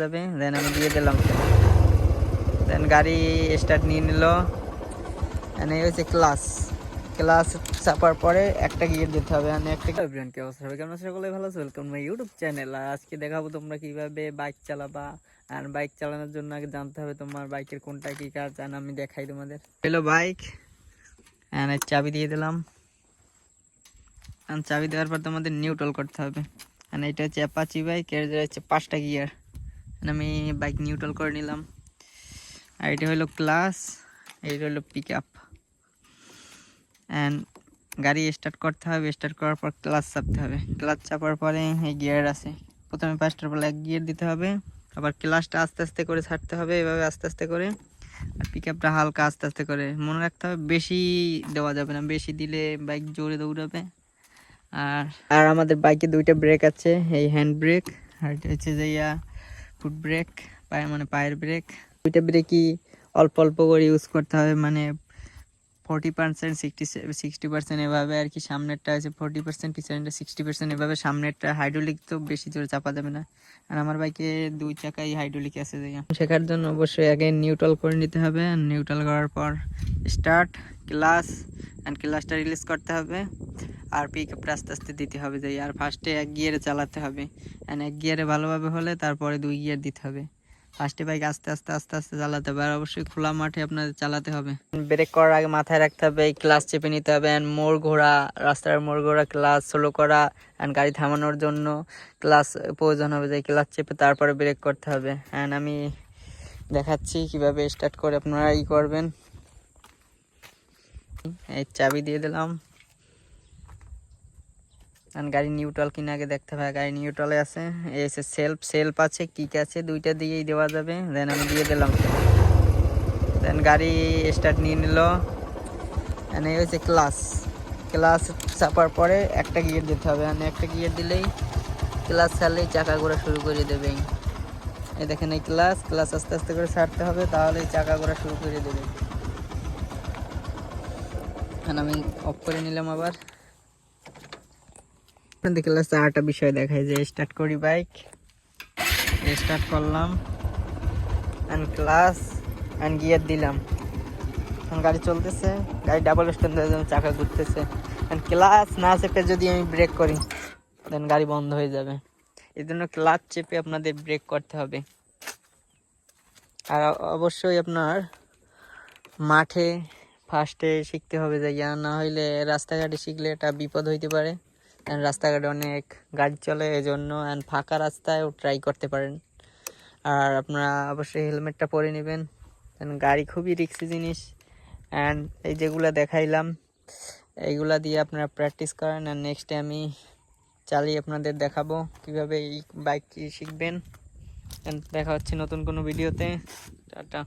যাবে দেন আমি দিয়ে দিলাম। দেন গাড়ি স্টার্ট নিয়ে নিল। হচ্ছে ক্লাস ক্লাস চাপার পরে একটা গিয়ার দিতে হবে আর একটা ব্র্যান্ড কে অবস্থা? হবে কেমন সকলে ভালো আছে? ওয়েলকাম মাই ইউটিউব চ্যানেল আজকে দেখাবো তোমরা কীভাবে বাইক চালাবা আর বাইক চালানোর জন্য আগে জানতে হবে তোমার বাইকের কোনটা কি কাজ জান আমি দেখাই তোমাদের। হলো বাইক এখানে চাবি দিয়ে দিলাম। আর চাবি দেওয়ার পর তোমাদের নিউট্রাল করতে হবে। আর এটা হচ্ছে অ্যাপাচি বাইক এর হচ্ছে পাঁচটা গিয়ার আমি বাইক নিউট্রাল করে নিলাম। আর এটা হলো ক্লাস এটা হলো পিক আপ অ্যান্ড গাড়ি স্টার্ট করতে হবে স্টার্ট করার পর ক্লাচ চাপতে হবে। ক্লাচ চাপার পরে এই গিয়ার আছে। প্রথমে পাঁচটার পর এক গিয়ার দিতে হবে। আবার ক্লাসটা আস্তে আস্তে করে ছাড়তে হবে, এভাবে আস্তে আস্তে করে। আর পিক আপটা হালকা আস্তে আস্তে করে। মনে রাখতে হবে বেশি দেওয়া যাবে না, বেশি দিলে বাইক জোরে দৌড়াবে। আর আর আমাদের বাইকে দুইটা ব্রেক আছে, এই হ্যান্ড ব্রেক আর এটা হচ্ছে যে ইয়া ফুট ব্রেক পায়ের মানে পায়ের ব্রেক দুইটা ব্রেকই অল্প অল্প করে ইউজ করতে হবে মানে forty percent sixty sixty percent এভাবে আর কি সামনেরটা আছে ফোর্টি পার্সেন্ট পিছনেরটা সিক্সটি পার্সেন্ট এভাবে সামনেরটা। হাইড্রোলিক তো বেশি জোরে চাপা যাবে না। আর আমার বাইকে দুই চাকাই হাইড্রোলিক আছে শেখার জন্য অবশ্যই আগে নিউট্রাল করে নিতে হবে নিউট্রাল করার পর স্টার্ট ক্লাস অ্যান্ড ক্লাসটা রিলিজ করতে হবে। আর পিক আপটা আস্তে আস্তে দিতে হবে যে, আর ফার্স্টে এক গিয়ারে চালাতে হবে। অ্যান্ড এক গিয়ারে ভালোভাবে হলে তারপরে দুই গিয়ার দিতে হবে। ফার্স্টে বাইক আস্তে আস্তে আস্তে আস্তে চালাতে হবে। আর অবশ্যই খোলা মাঠে আপনাদের চালাতে হবে। ব্রেক করার আগে মাথায় রাখতে হবে ক্লাস চেপে নিতে হবে। অ্যান্ড মোড় ঘোরা, রাস্তার মোড় ঘোরা ক্লাস সোলো করা অ্যান্ড গাড়ি থামানোর জন্য ক্লাস প্রয়োজন হবে যে ক্লাস চেপে তারপরে ব্রেক করতে হবে। অ্যান্ড আমি দেখাচ্ছি কীভাবে স্টার্ট করে আপনারা ই করবেন। এই চাবি দিয়ে দিলাম। আর গাড়ি নিউট্রাল কিনা আগে দেখতে হবে। গাড়ি নিউট্রালে আছে। এসে সেলফ সেলফ আছে কিক আছে, দুইটা দিয়েই দেওয়া যাবে। দেন আমি দিয়ে দিলাম। দেন গাড়ি স্টার্ট নিয়ে নিল। এই হচ্ছে ক্লাস ক্লাস চাপার পরে একটা গিয়ার দিতে হবে। মানে একটা গিয়ার দিলেই ক্লাস ছাড়লেই চাকা ঘোরা শুরু করে দেবে। এই দেখেন এই ক্লাস ক্লাস আস্তে আস্তে করে ছাড়তে হবে, তাহলেই চাকা ঘোরা শুরু করে দেবে। আমি অফ করে নিলাম আবার। আপনাদের ক্লাসে আরেকটা বিষয় দেখায় যে স্টার্ট করি বাইক স্টার্ট করলাম। অ্যান্ড ক্লাস অ্যান্ড গিয়ার দিলাম। গাড়ি চলতেছে। গাড়ি ডাবল স্ট্যান্ড হয়ে চাকা ঘুরতেছে। অ্যান্ড ক্লাস না চেপে যদি আমি ব্রেক করি দেন গাড়ি বন্ধ হয়ে যাবে। এই জন্য ক্লাচ চেপে আপনাদের ব্রেক করতে হবে। আর অবশ্যই আপনার মাঠে ফার্স্টে শিখতে হবে যে না হইলে রাস্তাঘাটে শিখলে এটা বিপদ হইতে পারে। অ্যান্ড রাস্তাঘাটে অনেক গাড়ি চলে এই জন্য অ্যান্ড ফাঁকা রাস্তায়ও ট্রাই করতে পারেন। আর আপনারা অবশ্যই হেলমেটটা পরে নেবেন। কারণ গাড়ি খুবই রিক্সি জিনিস। অ্যান্ড এই যেগুলো দেখাইলাম, এইগুলা দিয়ে আপনারা প্র্যাকটিস করেন। আর নেক্সটে আমি চালিয়ে আপনাদের দেখাবো কীভাবে এই বাইক শিখবেন। দেখা হচ্ছে নতুন কোনো ভিডিওতে টাটা।